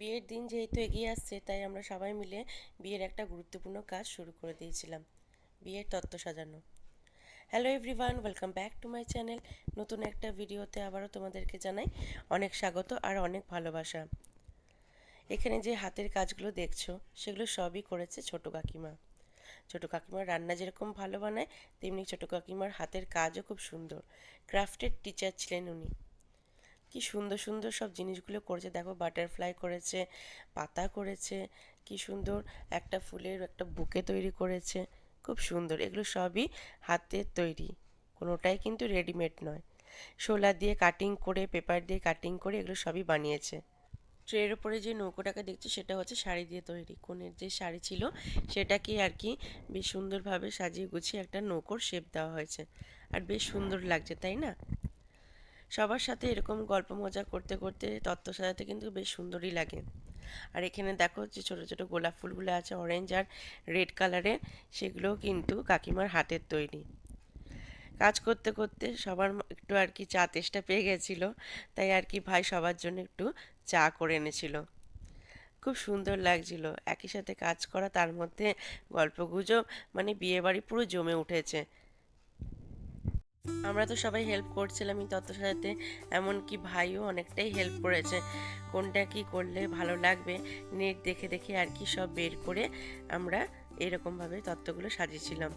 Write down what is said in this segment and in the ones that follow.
বিয়ের দিন যেহেতু এগিয়ে আসছে, তাই আমরা সবাই মিলে বিয়ের একটা গুরুত্বপূর্ণ কাজ শুরু করে দিয়েছিলাম, বিয়ের তত্ত্ব সাজানো। Hello everyone welcome back to my channel নতুন একটা ভিডিওতে আবারও তোমাদেরকে জানাই অনেক স্বাগত আর অনেক ভালোবাসা। এখানে যে হাতের কাজগুলো দেখছ, সেগুলো সবই করেছে ছোট কাকিমা। ছোট কাকিমার রান্না যেরকম ভালো বানায়, তেমনি ছোট কাকিমার হাতের কাজও খুব সুন্দর। ক্রাফটের টিচার ছিলেন উনি। কি সুন্দর সুন্দর সব জিনিসগুলো করেছে। দেখো বাটারফ্লাই করেছে, পাতা করেছে, কি সুন্দর একটা ফুলের একটা বুকে তৈরি করেছে, খুব সুন্দর। এগুলো সবই হাতের তৈরি, কোনোটাই কিন্তু রেডিমেড নয়। শোলা দিয়ে কাটিং করে পেপার দিয়ে কাটিং করে এগুলো সবই বানিয়েছে। ট্রের ওপরে যে নৌকোটাকে দেখছি সেটা হচ্ছে শাড়ি দিয়ে তৈরি। কোনের যে শাড়ি ছিল সেটাকে আর কি বেশ সুন্দরভাবে সাজিয়ে গুছিয়ে একটা নৌকোর শেপ দেওয়া হয়েছে। আর বেশ সুন্দর লাগছে, তাই না? সবার সাথে এরকম গল্প মজা করতে করতে তত্ত্ব সাজাতে কিন্তু বেশ সুন্দরই লাগে। আর এখানে দেখো যে ছোটো ছোটো গোলাপ ফুলগুলো আছে অরেঞ্জ আর রেড কালারের সেগুলোও কিন্তু কাকিমার হাতের তৈরি। কাজ করতে করতে সবার একটু আর কি চা তেষ্টা পেয়ে গেছিল, তাই আর কি ভাই সবার জন্য একটু চা করে এনেছিল। খুব সুন্দর লাগছিল। একই সাথে কাজ করা তার মধ্যে গল্পগুজব মানে বিয়েবাড়ি পুরো জমে উঠেছে। আমরা তো সবাই হেল্প করছিলামই তত সাথে এমনকি ভাইও অনেকটাই হেল্প করেছে। কোনটা কি করলে ভালো লাগবে নেট দেখে দেখে আর কি সব বের করে আমরা এরকমভাবে তত্ত্বগুলো সাজিয়েছিলাম।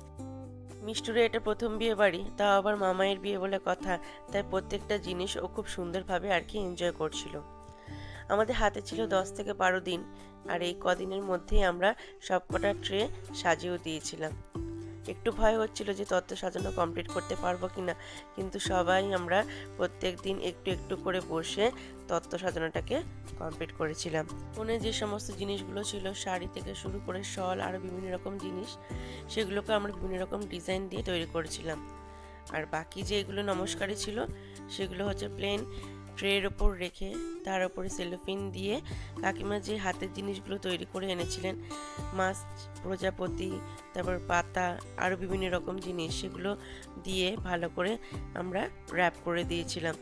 মিষ্টুরে এটা প্রথম বিয়ে বাড়ি, তাও আবার মামায়ের বিয়ে বলে কথা, তাই প্রত্যেকটা জিনিস ও খুব সুন্দরভাবে আর কি এনজয় করছিল। আমাদের হাতে ছিল দশ থেকে বারো দিন, আর এই কদিনের মধ্যেই আমরা সবকটা ট্রে সাজিয়েও দিয়েছিলাম। একটু ভয় হচ্ছিল যে তত্ত্ব সাজানো কমপ্লিট করতে পারব কি না কিন্তু সবাই আমরা প্রত্যেক দিন একটু একটু করে বসে তত্ত্ব সাজানোটাকে কমপ্লিট করেছিলাম। ফোনে যে সমস্ত জিনিসগুলো ছিল, শাড়ি থেকে শুরু করে শল আরও বিভিন্ন রকম জিনিস, সেগুলোকে আমরা বিভিন্ন রকম ডিজাইন দিয়ে তৈরি করেছিলাম। আর বাকি যে এগুলো নমস্কারই ছিল, সেগুলো হচ্ছে প্লেন ট্রের ওপর রেখে তার ওপরে সেলোফিন দিয়ে কাকিমা যে হাতের জিনিসগুলো তৈরি করে এনেছিলেন, মাছ, প্রজাপতি, তারপর পাতা, আরও বিভিন্ন রকম জিনিস, সেগুলো দিয়ে ভালো করে আমরা র্যাপ করে দিয়েছিলাম।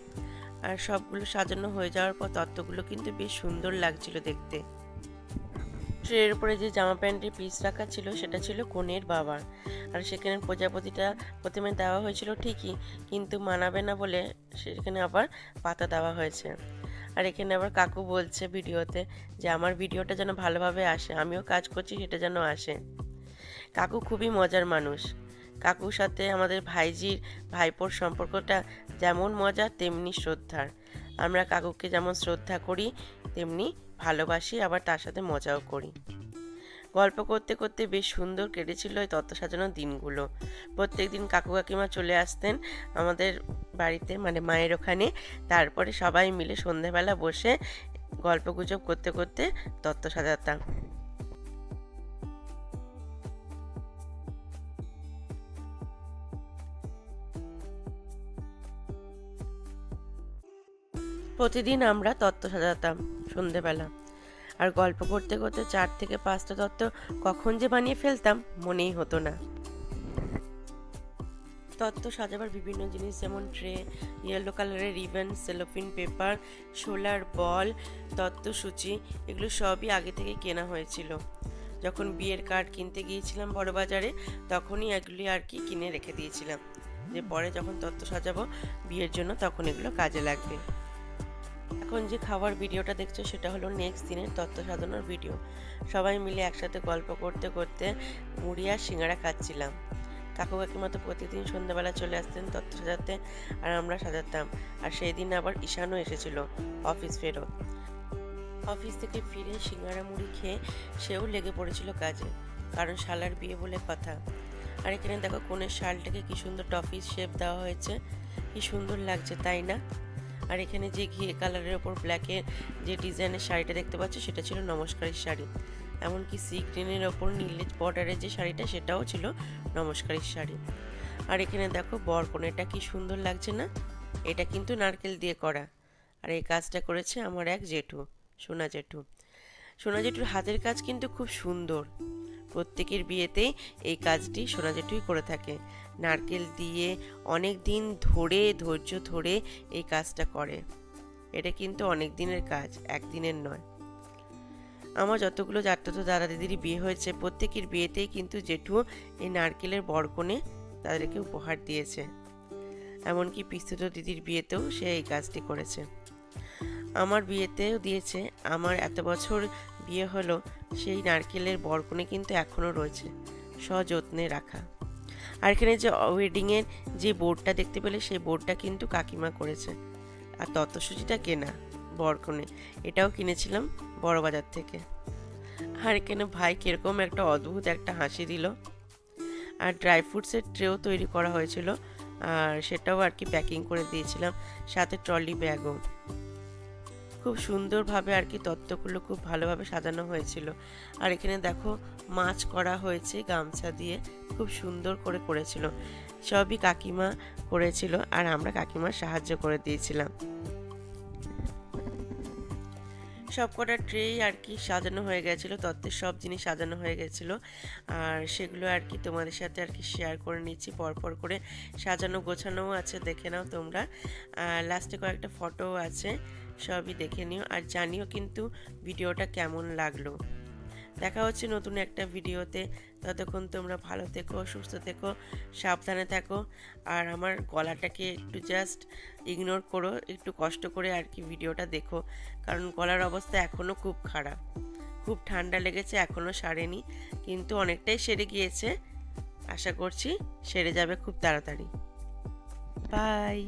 আর সবগুলো সাজানো হয়ে যাওয়ার পর তত্ত্বগুলো কিন্তু বেশ সুন্দর লাগছিল দেখতে। ট্রের উপরে যে জামা প্যান্টের পিস রাখা ছিল, সেটা ছিল কনের বাবার। আর সেখানে প্রজাপতিটা প্রথমে দেওয়া হয়েছিল ঠিকই, কিন্তু মানাবে না বলে সেখানে আবার পাতা দেওয়া হয়েছে। আর এখানে আবার কাকু বলছে ভিডিওতে যে, আমার ভিডিওটা যেন ভালোভাবে আসে, আমিও কাজ করছি, সেটা যেন আসে। কাকু খুবই মজার মানুষ। কাকুর সাথে আমাদের ভাইজির ভাইপোর সম্পর্কটা যেমন মজা তেমনি শ্রদ্ধার। আমরা কাকুকে যেমন শ্রদ্ধা করি, তেমনি ভালোবাসি, আবার তার সাথে মজাও করি। গল্প করতে করতে বেশ সুন্দর কেটেছিল ওই তত্ত্ব সাজানোর দিনগুলো। প্রত্যেক দিন কাকু কাকিমা চলে আসতেন আমাদের বাড়িতে মানে মায়ের ওখানে। তারপরে সবাই মিলে সন্ধেবেলা বসে গল্প গুজব করতে করতে তত্ত্ব সাজাতাম। প্রতিদিন আমরা তত্ত্ব সাজাতাম। সন্ধেবেলা। আর গল্প করতে করতে চার থেকে পাঁচটা তত্ত্ব কখন যে বানিয়ে ফেলতাম মনেই হতো না। তত্ত্ব সাজাবার বিভিন্ন জিনিস যেমন ট্রে, ইয়েলো কালারের রিবন, সেলোফিন পেপার, সোলার বল তত্ত্বসূচি এগুলো সবই আগে থেকে কেনা হয়েছিল। যখন বিয়ের কার্ড কিনতে গিয়েছিলাম বড় বাজারে তখনই এগুলি আর কি কিনে রেখে দিয়েছিলাম। যে পরে যখন তত্ত্ব সাজাবো, বিয়ের জন্য তখন এগুলো কাজে লাগবে। এখন যে খাবার ভিডিওটা দেখছ সেটা হলো নেক্সট দিনের তত্ত্ব সাজানোর ভিডিও। সবাই মিলে একসাথে গল্প করতে করতে মুড়ি আর সিঙ্গারা খাচ্ছিলাম। কাকু কাকিমা তো প্রতিদিন সন্ধ্যাবেলা চলে আসতেন তত্ত্ব সাজাতে আর আমরা সাজাতাম। আর সেই দিন আবার ঈশানও এসেছিল অফিস ফেরত। অফিস থেকে ফিরে সিঙ্গারা মুড়ি খেয়ে সেও লেগে পড়েছিল কাজে, কারণ শালার বিয়ে বলে কথা। আর এখানে দেখো কোনের শালটাকে কি সুন্দর টফিস শেপ দেওয়া হয়েছে। কি সুন্দর লাগছে, তাই না? আর এখানে যে ঘিয়ে কালারের ওপর ব্ল্যাকের যে ডিজাইনের শাড়িটা দেখতে পাচ্ছ, সেটা ছিল নমস্কারের শাড়ি। এমনকি সি গ্রিনের ওপর নীল বর্ডারের যে শাড়িটা, সেটাও ছিল নমস্কারের শাড়ি। আর এখানে দেখো বরকনেটা কি সুন্দর লাগছে না? এটা কিন্তু নারকেল দিয়ে করা। আর এই কাজটা করেছে আমার এক জেঠু, সোনা জেঠু। সোনা জেঠুর হাতের কাজ কিন্তু খুব সুন্দর। প্রত্যেকের বিয়েতেই এই কাজটি সোনা জেঠুই করে থাকে। নারকেল দিয়ে অনেক দিন ধরে, ধৈর্য ধরে এই কাজটা করে। এটা কিন্তু অনেক দিনের কাজ একদিনের নয়। আমার যতগুলো তো দাদা দিদির বিয়ে হয়েছে, প্রত্যেকের বিয়েতেই কিন্তু জেঠু এই নারকেলের বরকনে তাদেরকে উপহার দিয়েছে। এমনকি পিস্তুত দিদির বিয়েতেও সে এই কাজটি করেছে। আমার বিয়েতেও দিয়েছে। আমার এত বছর বিয়ে হলো, সেই নারকেলের বরকনে কিন্তু এখনও রয়েছে সযত্নে রাখা। আর এখানে যে ওয়েডিংয়ের যে বোর্ডটা দেখতে পেলে, সেই বোর্ডটা কিন্তু কাকিমা করেছে। আর তত্ত্বসূচিটা কেনা বরকনে, এটাও কিনেছিলাম বড় বাজার থেকে। আর এখানে ভাই কীরকম একটা অদ্ভুত একটা হাসি দিল। আর ড্রাই ফ্রুটসের ট্রেও তৈরি করা হয়েছিল। আর সেটাও আর কি প্যাকিং করে দিয়েছিলাম, সাথে ট্রলি ব্যাগও খুব সুন্দরভাবে আর কি তত্ত্বগুলো খুব ভালোভাবে সাজানো হয়েছিল। আর এখানে দেখো মাছ করা হয়েছে গামছা দিয়ে, খুব সুন্দর করে করেছিল। সবই কাকিমা করেছিল আর আমরা কাকিমার সাহায্য করে দিয়েছিলাম। সব কটা ট্রেই আর কি সাজানো হয়ে গেছিল, তত্ত্বের সব জিনিস সাজানো হয়ে গেছিল। আর সেগুলো আর কি তোমাদের সাথে আর কি শেয়ার করে নিচ্ছি, পরপর করে সাজানো গোছানোও আছে, দেখে নাও তোমরা। আর লাস্টে কয়েকটা ফটোও আছে। সবই দেখে নিও আর জানিও কিন্তু ভিডিওটা কেমন লাগল। দেখা হচ্ছে নতুন একটা ভিডিওতে। ততক্ষণ তোমরা ভালো থেকো, সুস্থ থেকো, সাবধানে থাকো আর আমার গলাটাকে একটু জাস্ট ইগনোর করো, একটু কষ্ট করে আর কি ভিডিওটা দেখো। কারণ গলার অবস্থা এখনও খুব খারাপ। খুব ঠান্ডা লেগেছে এখনও সারেনি, কিন্তু অনেকটাই সেরে গিয়েছে। আশা করছি সেরে যাবে খুব তাড়াতাড়ি। বাই